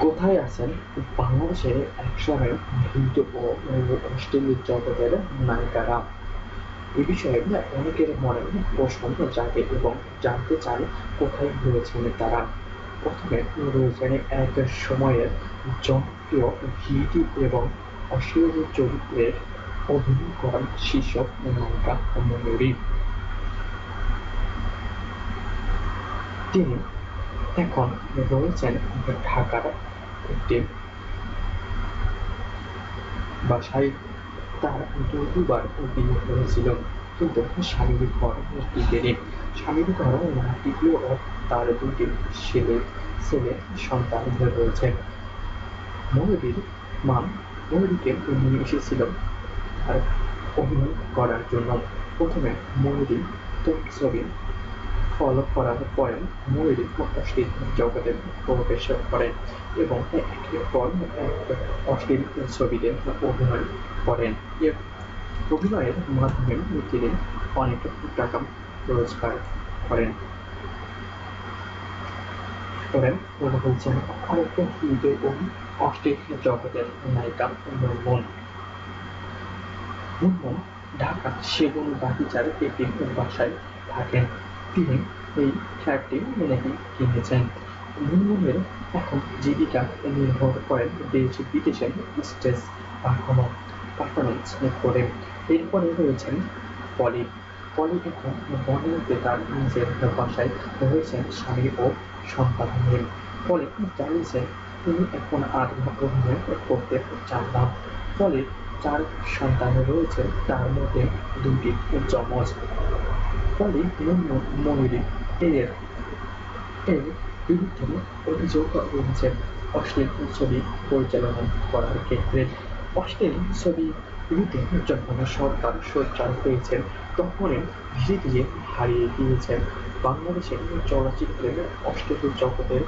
কোথায় আছেন? বাংলাদেশের একসময় হিট ও অশ্লীল জগতের নায়িকারা। এ বিষয়ে অনেকের মনে প্রশ্ন জাগে এবং জানতে চান কোথায় রয়েছেন তারা। প্রথমে রয়েছেন এক সময়ের জনপ্রিয় হিট এবং অশ্লীল চরিত্রের অভিনয় করার শীর্ষক নায়িকা ময়ূরী তিনি এখন রয়েছেন ঢাকার একটি বাসায় তার দুবার বিয়ে হয়েছিল কিন্তু স্বামীর ঘর টিকেনি। স্বামীর না তার দুটি ছেলে ছেলে সন্তান হয়ে রয়েছে। ময়ূরীর মা ময়ূরীকে নিয়ে এসেছিল তার অভিনয় করার জন্য। প্রথমে ময়ূরী ছবি ফলো করার পরে ময়ূরী অশ্লীল জগতে প্রবেশ করেন এবং একের পর অশ্লীল ছবিতে অভিনয় করেন। অভিনয়ের মাধ্যমে তিনি অনেক টাকা রোজগার করেন। করেন মনে হচ্ছেন অনেকটা হিন্দু ও অশ্লীল জগতের নায়িকা মুনমুন। মুনমুন ঢাকা সেগুন বাগিচার একটি বাসায় থাকেন। তিনি এই ফ্ল্যাটটি নাকি কিনেছেন। মুনমুনের এখন জীবিকা নির্ভর করেন দেশ বিদেশে স্টেজ পারফর্মার পারফরমেন্স করে এরপরে রয়েছেন পলি। পলি এখন বর্ণনাতে তার নিজের বাসায় রয়েছেন স্বামী ও সন্তান নিয়ে। পলি জানিয়েছেন তিনি এখন আর অভিনয় করতে চান না। ফলে চার সন্তান রয়েছে, তার মধ্যে দুটি ফলে ময়ূরী এর এর বিরুদ্ধে অভিযোগ রয়েছে অশ্লীল ছবি পরিচালনা করার ক্ষেত্রে অশ্লীল ছবি বিরুদ্ধে যখন সরকার সোচ্চার হয়েছেন তখনই ধীরে ধীরে হারিয়ে গিয়েছেন বাংলাদেশের চলচ্চিত্রের অশ্লীল জগতের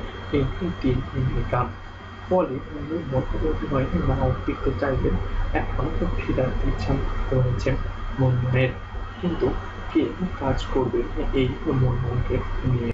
তিন ভূমিকা ফলে অভিনয় নাও ফিরতে চাইলেন এখন ফিরার ইচ্ছা রয়েছে মনমোহনের কিন্তু কে কাজ করবে এই মনমোহনকে নিয়ে।